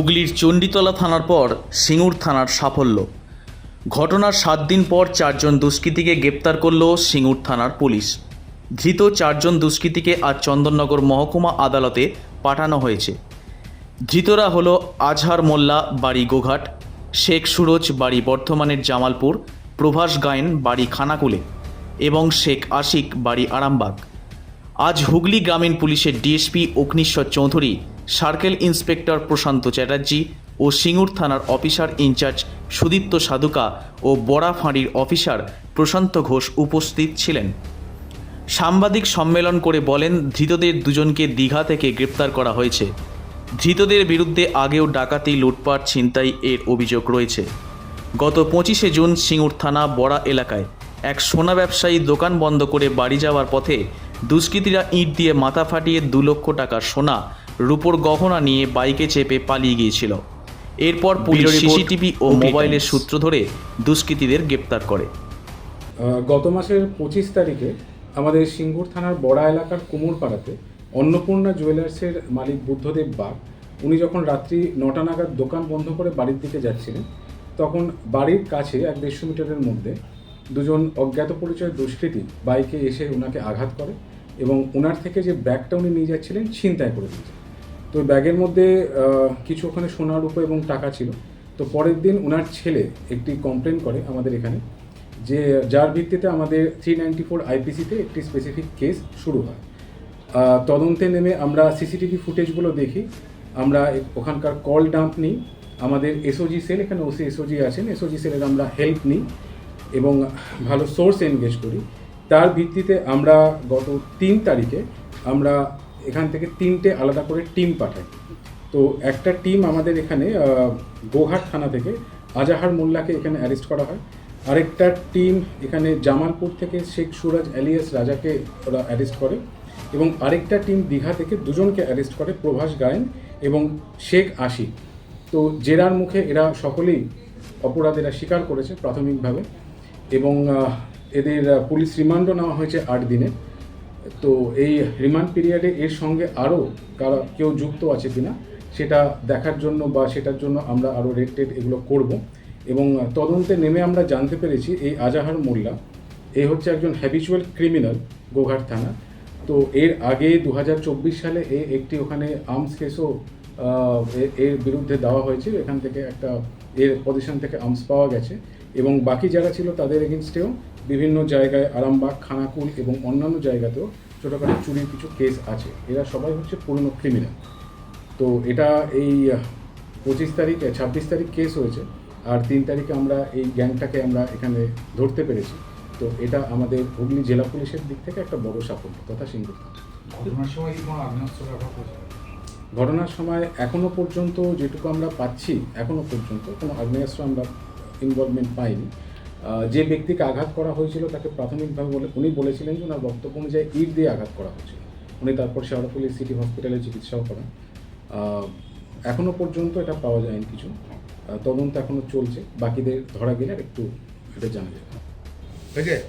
হুগলির চণ্ডীতলা থানার পর সিঙ্গুর থানার সাফল্য। ঘটনার সাত দিন পর চারজন দুষ্কৃতীকে গ্রেপ্তার করল সিঙ্গুর থানার পুলিশ। ধৃত চারজন দুষ্কৃতীকে আজ চন্দননগর মহকুমা আদালতে পাঠানো হয়েছে। ধৃতরা হলো আজহার মোল্লা, বাড়ি গোঘাট, শেখ সুরজ, বাড়ি বর্ধমানের জামালপুর, প্রভাস গায়েন, বাড়ি খানাকুলে এবং শেখ আশিক, বাড়ি আরামবাগ। আজ হুগলি গ্রামীণ পুলিশের DSP Agnishwar Chowdhury circle inspector Prashanta Chatterjee ও সিঙ্গুর থানার অফিসার ইনচার্জ সুদীপ্ত সাধুকা ও বড়া ফাঁড়ির অফিসার প্রশান্ত ঘোষ উপস্থিত ছিলেন। সাংবাদিক সম্মেলন করে বলেন, ধৃতদের দুজনকে দীঘা থেকে গ্রেপ্তার করা হয়েছে। ধৃতদের বিরুদ্ধে আগেও ডাকাতি, লুটপাট, ছিনতাই এর অভিযোগ রয়েছে। গত পঁচিশে জুন সিঙ্গুর থানা বড়া এলাকায় এক সোনা ব্যবসায়ী দোকান বন্ধ করে বাড়ি যাওয়ার পথে দুষ্কৃতীরা ইট দিয়ে মাথা ফাটিয়ে দু লক্ষ টাকার সোনা রূপোর গহনা নিয়ে বাইকে চেপে পালিয়ে গিয়েছিল। এরপর পুলিশ সিসিটিভি ও মোবাইলের সূত্র ধরে দুষ্কৃতীদের গ্রেপ্তার করে। গত মাসের পঁচিশ তারিখে আমাদের সিঙ্গুর থানার বড়া এলাকার কুমুরপাড়াতে অন্নপূর্ণা জুয়েলার্সের মালিক বুদ্ধদেব বাগ উনি যখন রাত্রি নটা নাগাদ দোকান বন্ধ করে বাড়ির দিকে যাচ্ছিলেন তখন বাড়ির কাছে এক দেড়শো মিটারের মধ্যে দুজন অজ্ঞাত পরিচয় দুষ্কৃতী বাইকে এসে ওনাকে আঘাত করে এবং ওনার থেকে যে ব্যাগটা উনি নিয়ে যাচ্ছিলেন ছিনতাই করে দিয়েছে তো ব্যাগের মধ্যে কিছু ওখানে সোনার রূপো এবং টাকা ছিল। তো পরের দিন ওনার ছেলে একটি কমপ্লেন করে আমাদের এখানে যে, যার ভিত্তিতে আমাদের থ্রি নাইনটি ফোর আইপিসিতে একটি স্পেসিফিক কেস শুরু হয়। তদন্তে নেমে আমরা সিসিটিভি ফুটেজগুলো দেখি। আমরা ওখানকার কল ডাম্প নিই। আমাদের এসওজি সেল এখানে ওসি এসওজি আছেন। এসওজি সেলের আমরা হেল্প নিই এবং ভালো সোর্স এনগেজ করি। তার ভিত্তিতে আমরা গত তিন তারিখে আমরা এখান থেকে তিনটে আলাদা করে টিম পাঠায়। তো একটা টিম আমাদের এখানে গোঘাট থানা থেকে আজাহার মোল্লাকে এখানে অ্যারেস্ট করা হয়। আরেকটা টিম এখানে জামালপুর থেকে শেখ সুরাজ অ্যালিয়াস রাজাকে ওরা অ্যারেস্ট করে এবং আরেকটা টিম দীঘা থেকে দুজনকে অ্যারেস্ট করে প্রভাস গায়েন এবং শেখ আশি। তো জেরার মুখে এরা সকলেই অপরাধেরা স্বীকার করেছে প্রাথমিকভাবে এবং এদের পুলিশ রিমান্ডও নেওয়া হয়েছে আট দিনে। তো এই রিমান্ড পিরিয়ডে এর সঙ্গে আরও কারা কেউ যুক্ত আছে কিনা, সেটা দেখার জন্য বা সেটার জন্য আমরা আরও রেড টেড এগুলো করব। এবং তদন্তে নেমে আমরা জানতে পেরেছি এই আজাহার মোল্লা এই হচ্ছে একজন হ্যাবিচুয়াল ক্রিমিনাল গোঘাট থানা তো এর আগে দু হাজার চব্বিশ সালে এ একটি ওখানে আর্মস কেসও এর বিরুদ্ধে দেওয়া হয়েছে এখান থেকে একটা এর পজিশন থেকে আর্মস পাওয়া গেছে। এবং বাকি যারা ছিল তাদের এগেনস্টেও বিভিন্ন জায়গায় আরামবাগ, খানাকুল এবং অন্যান্য জায়গাতেও ছোটোখাটো চুরির কিছু কেস আছে। এরা সবাই হচ্ছে পুরনো ক্রিমিনাল তো এটা এই পঁচিশ তারিখ ছাব্বিশ তারিখ কেস হয়েছে। আর তিন তারিখে আমরা এই গ্যাংটাকে আমরা এখানে ধরতে পেরেছি। তো এটা আমাদের হুগলি জেলা পুলিশের দিক থেকে একটা বড় সাফল্য। তথা সিঙ্গুর। ঘটনার সময় ঘটনার সময় এখনও পর্যন্ত যেটুকু আমরা পাচ্ছি এখনও পর্যন্ত কোনো আগ্নেয়াস্ত্র আমরা ইনভলভমেন্ট পাইনি। যে ব্যক্তিকে আঘাত করা হয়েছিল তাকে প্রাথমিকভাবে বলে উনি বলেছিলেন যে ওনার বক্তব্য অনুযায়ী ইট দিয়ে আঘাত করা হয়েছিল। উনি তারপর শেওড়াফুলি সিটি হসপিটালে চিকিৎসাও করেন। আহ, এখনও পর্যন্ত এটা পাওয়া যায়নি কিছু। তদন্ত এখনও চলছে। বাকিদের ধরা গেলে একটু এটা জানা যাবে। ঠিক আছে